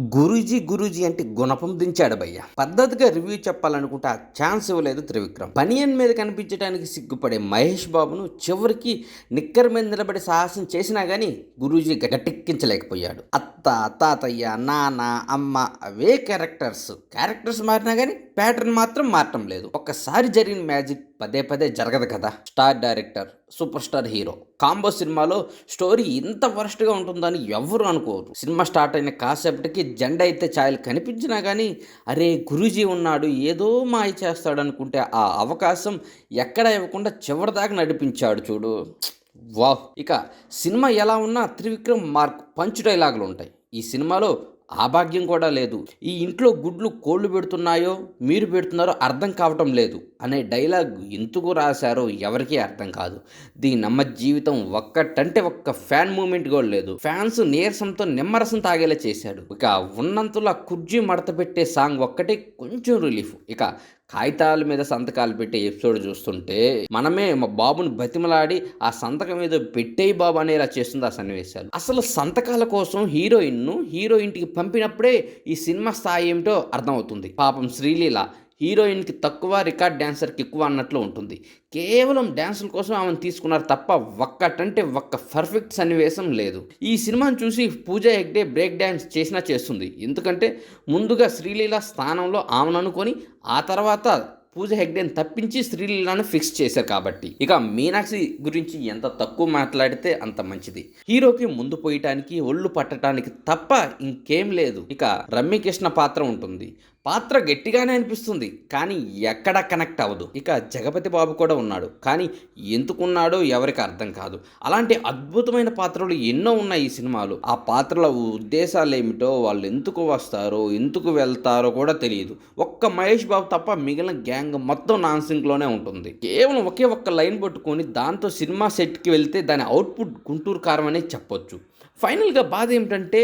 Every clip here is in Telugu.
గురూజీ గురూజీ అంటే గుణపం దించాడు భయ్య. పద్ధతిగా రివ్యూ చెప్పాలనుకుంటే ఆ ఛాన్స్ ఇవ్వలేదు త్రివిక్రమ్. పనియన్ మీద కనిపించడానికి సిగ్గుపడే మహేష్ బాబును చివరికి నిక్కర్ మీద నిలబడి సాహసం చేసినా గానీ గురూజీ గట్టెక్కించలేకపోయాడు అత్త తాతయ్య నాన్న అమ్మ అవే క్యారెక్టర్స్ క్యారెక్టర్స్ మారినా కానీ ప్యాటర్న్ మాత్రం మారటం లేదు. ఒక్కసారి జరిగిన మ్యాజిక్ పదే పదే జరగదు కదా. Star director super star hero. Combo సినిమాలో స్టోరీ ఇంత వరస్ట్గా ఉంటుందని ఎవరు అనుకోరు. సినిమా స్టార్ట్ అయిన కాసేపటికి జెండా అయితే ఛాయలు కనిపించినా కానీ అరే గురూజీ ఉన్నాడు ఏదో మాయ చేస్తాడు అనుకుంటే ఆ అవకాశం ఎక్కడ ఇవ్వకుండా చివరిదాకా నడిపించాడు చూడు. వాహ్ ఇక సినిమా ఎలా ఉన్నా త్రివిక్రమ్ మార్క్ పంచ్ డైలాగులు ఉంటాయి. ఈ సినిమాలో ఆ భాగ్యం కూడా లేదు. ఈ ఇంట్లో గుడ్లు కోళ్ళు పెడుతున్నాయో మీరు పెడుతున్నారో అర్థం కావటం లేదు అనే డైలాగ్ ఎందుకు రాశారో ఎవరికీ అర్థం కాదు. దీని నమ్మ జీవితం ఒక్కటంటే ఒక్క ఫ్యాన్ మూమెంట్ కూడా లేదు. ఫ్యాన్స్ నీరసంతో నిమ్మరసం తాగేలా చేశాడు. ఇక ఉన్నంతలో ఆ కుర్జీ మడత పెట్టే సాంగ్ ఒక్కటే కొంచెం రిలీఫ్. ఇక కాగితాల మీద సంతకాలు పెట్టే ఎపిసోడ్ చూస్తుంటే మనమే మా బాబుని బతిమలాడి ఆ సంతకం మీద పెట్టేయి బాబు అనేలా చేస్తుంది ఆ సన్నివేశాలు. అసలు సంతకాల కోసం హీరోయిన్ను హీరోయింటికి పంపినప్పుడే ఈ సినిమా స్థాయి ఏమిటో అర్థమవుతుంది. పాపం శ్రీలీల హీరోయిన్కి తక్కువ రికార్డ్ డ్యాన్సర్కి ఎక్కువ అన్నట్లు ఉంటుంది. కేవలం డ్యాన్సుల కోసం ఆమెను తీసుకున్నారు తప్ప ఒక్కటంటే ఒక్క పర్ఫెక్ట్ సన్నివేశం లేదు. ఈ సినిమాను చూసి పూజ హెగ్డే బ్రేక్ డ్యాన్స్ చేసినా చేస్తుంది. ఎందుకంటే ముందుగా శ్రీలీల స్థానంలో ఆమెను అనుకొని ఆ తర్వాత పూజ హెగ్డేని తప్పించి శ్రీలీలను ఫిక్స్ చేశారు కాబట్టి. ఇక మీనాక్షి గురించి ఎంత తక్కువ మాట్లాడితే అంత మంచిది. హీరోకి ముందు పోయటానికి ఒళ్ళు పట్టడానికి తప్ప ఇంకేం లేదు. ఇక రమ్యకృష్ణ పాత్ర ఉంటుంది. పాత్ర గట్టిగానే అనిపిస్తుంది కానీ ఎక్కడ కనెక్ట్ అవ్వదు. ఇక జగపతి బాబు కూడా ఉన్నాడు కానీ ఎందుకున్నాడో ఎవరికి అర్థం కాదు. అలాంటి అద్భుతమైన పాత్రలు ఎన్నో ఉన్నాయి ఈ సినిమాలు. ఆ పాత్రల ఉద్దేశాలు ఏమిటో వాళ్ళు ఎందుకు వస్తారో ఎందుకు వెళ్తారో కూడా తెలియదు. ఒక్క మహేష్ బాబు తప్ప మిగిలిన గ్యాంగ్ మొత్తం నాన్ సింక్లోనే ఉంటుంది. కేవలం ఒకే ఒక్క లైన్ పట్టుకొని దాంతో సినిమా సెట్కి వెళ్తే దాని అవుట్పుట్ గుంటూరు కారం అనే చెప్పొచ్చు. ఫైనల్గా బాధ ఏమిటంటే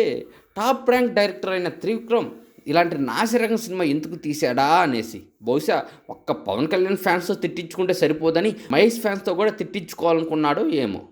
టాప్ ర్యాంక్ డైరెక్టర్ అయిన త్రివిక్రమ్ ఇలాంటి నాసిరకం సినిమా ఎందుకు తీసాడా అనేసి. బహుశా ఒక్క పవన్ కళ్యాణ్ ఫ్యాన్స్తో తిట్టించుకుంటే సరిపోదని మహేష్ ఫ్యాన్స్తో కూడా తిట్టించుకోవాలనుకున్నాడో ఏమో.